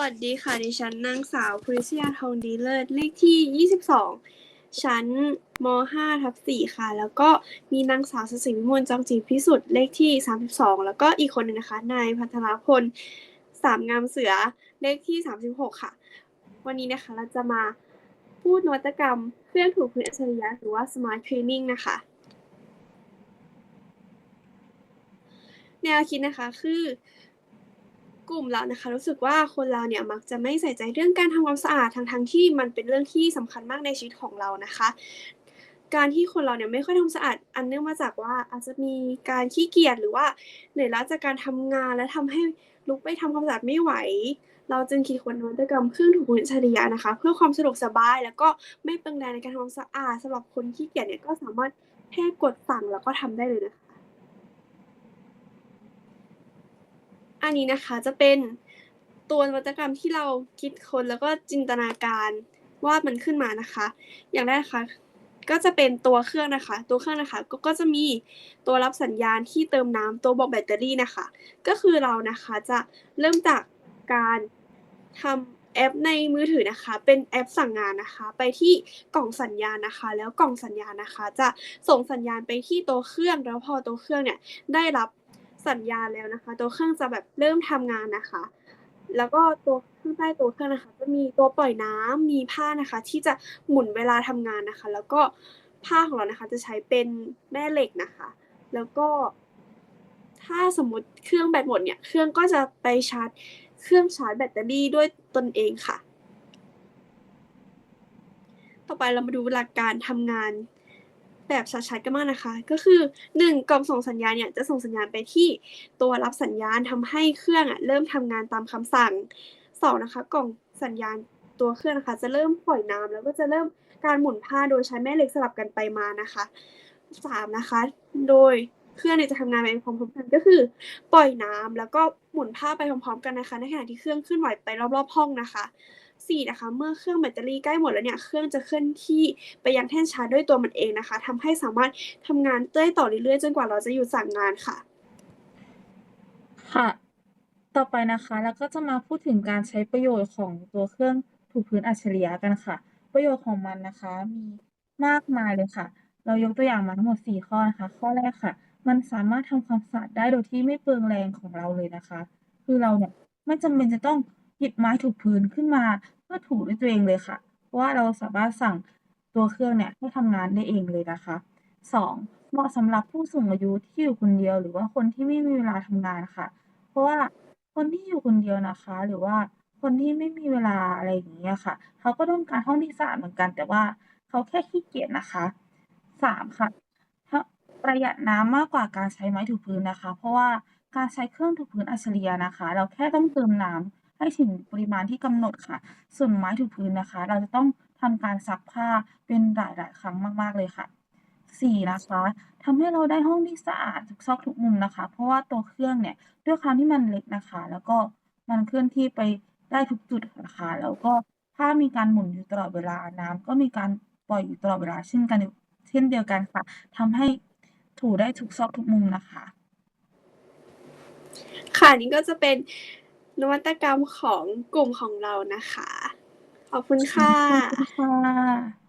วัสดีค่ะ ดิฉันนางสาวพริชยาทองดีเลิศ เลขที่ 22 ชั้นม 5 ทับ4ค่ะ แล้วก็มีนางสาวสศิวิมลจองจีพิสุทธิ์เลขที่ 32 แล้วก็อีกคนหนึงนะคะ นายพัทรพลสามงามเสือเลขที่ 36 ค่ะ วันนี้นะคะเราจะมาพูดนวัตกรรมเครื่องถูกพื้นอัจฉริยะหรือว่า smart cleaning นะคะ แนวคิดนะคะคือ กลุ่มเรานะคะ รู้สึกว่าคนเราเนี่ยมักจะไม่ใส่ใจเรื่องการทำความสะอาดทั้งทั้งๆที่มันเป็นเรื่องที่สำคัญมากในชีวิตของเรานะคะ การที่คนเราเนี่ยไม่ค่อยทำความสะอาดอันเนื่องมาจากว่าอาจจะมีการขี้เกียจหรือว่าเหนื่อยล้าจากการทำงานและทำให้ลุกไปทำความสะอาดไม่ไหว เราจึงคิดค้นนวัตกรรมเครื่องถูพื้นอัจฉริยะนะคะ เพื่อความสะดวกสบายแล้วก็ไม่เปลืองแรงในการทำความสะอาดสำหรับคนขี้เกียจเนี่ยก็สามารถแค่กดสั่งแล้วก็ทำได้เลยนะคะ อันนี้นะคะจะเป็นตัวนวัตกรรมที่เราคิดค้นแล้วก็จินตนาการวาดมันขึ้นมานะคะ อย่างแรกนะคะก็จะเป็นตัวเครื่องนะคะ ตัวเครื่องนะคะก็ก็จะมีตัวรับสัญญาณที่เติมน้ำตัวบอกแบตเตอรี่นะคะ ก็คือเรานะคะจะเริ่มจากการทำแอปในมือถือนะคะ เป็นแอปสั่งงานนะคะ ไปที่กล่องสัญญาณนะคะ แล้วกล่องสัญญาณนะคะ จะส่งสัญญาณไปที่ตัวเครื่อง แล้วพอตัวเครื่องเนี่ยได้รับ สัญญาณแล้วนะคะ ตัวเครื่องจะแบบเริ่มทำงานนะคะ แล้วก็ตัวข้างใต้ตัวเครื่องนะคะจะมีตัวปล่อยน้ำมีผ้านะคะ ที่จะหมุนเวลาทำงานนะคะ แล้วก็ผ้าของเรานะคะจะใช้เป็นแม่เหล็กนะคะ แล้วก็ ถ้าสมมติเครื่องแบตหมดเนี่ย เครื่องก็จะไปชาร์จ เครื่องชาร์จแบตเตอรี่ด้วยตนเองค่ะ ต่อไปเรามาดูหลักการทำงาน แบบชัดๆกันมากนะคะ ก็คือ 1. กล่องส่งสัญญาณเนี่ยจะส่งสัญญาณไปที่ตัวรับสัญญาณทำให้เครื่องอะเริ่มทำงานตามคำสั่ง 2. นะคะกล่องสัญญาณตัวเครื่องนะคะจะเริ่มปล่อยน้ำแล้วก็จะเริ่มการหมุนผ้าโดยใช้แม่เหล็กสลับกันไปมานะคะ 3. นะคะ โดยเครื่องเนี่ยจะทำงานไปพร้อมๆกันก็คือ ปล่อยน้ำแล้วก็หมุนผ้าไปพร้อมๆกันนะคะ ในขณะที่เครื่องเคลื่อนไหวไปรอบๆห้องนะคะ 4. นะคะ เมื่อเครื่องแบตเตอรี่ใกล้หมดแล้วเนี่ย เครื่องจะเคลื่อนที่ไปยังแท่นชาร์จด้วยตัวมันเองนะคะทำให้สามารถทำงานได้ต่อเรื่อยๆ จนกว่าเราจะหยุดสั่งงานค่ะ ค่ะ ต่อไปนะคะเราก็จะมาพูดถึงการใช้ประโยชน์ของตัวเครื่องถูพื้นอัจฉริยะกันค่ะ ประโยชน์ของมันนะคะ มีมากมายเลยค่ะ เรายกตัวอย่างมาทั้งหมด 4 ข้อนะคะ ข้อแรกค่ะ มันสามารถทำความสะอาดได้โดยที่ไม่เปลืองแรงของเราเลยนะคะ คือเราเนี่ยไม่จำเป็นจะต้อง หยิบไม้ถูพื้นขึ้นมาเพื่อถูด้วยตัวเองเลยค่ะ เพราะว่าเราสามารถสั่งตัวเครื่องเนี่ยให้ทำงานได้เองเลยนะคะ 2. เหมาะสำหรับผู้สูงอายุที่อยู่คนเดียว หรือว่าคนที่ไม่มีเวลาทำงานค่ะ เพราะว่าคนที่อยู่คนเดียวนะคะ หรือว่าคนที่ไม่มีเวลาอะไรอย่างเงี้ยค่ะ เขาก็ต้องการห้องที่สะอาดเหมือนกัน แต่ว่าเขาแค่ขี้เกียจนะคะ 3. ค่ะประหยัดน้ำมากกว่าการใช้ไม้ถูพื้นนะคะ เพราะว่าการใช้เครื่องถูพื้นอัจฉริยะนะคะ เราแค่ต้องเติมน้ำ ให้ถึงปริมาณที่กำหนดค่ะ ส่วนไม้ถูพื้นนะคะ เราจะต้องทำการซักผ้าเป็นหลาย ๆ ครั้งมาก ๆ เลยค่ะ 4. นะคะทำให้เราได้ห้องที่สะอาดทุกซอกทุกมุมนะคะ เพราะว่าตัวเครื่องเนี่ยด้วยความที่มันเล็กนะคะ แล้วก็มันเคลื่อนที่ไปได้ทุกจุดนะคะ แล้วก็ถ้ามีการหมุนอยู่ตลอดเวลาน้ำก็มีการปล่อยอยู่ตลอดเวลาเช่นกันเช่นเดียวกันค่ะทำให้ถูได้ทุกซอกทุกมุมนะคะ ค่ะนี่ก็จะเป็น นวัตกรรมของกลุ่มของเรานะคะ ขอบคุณค่ะ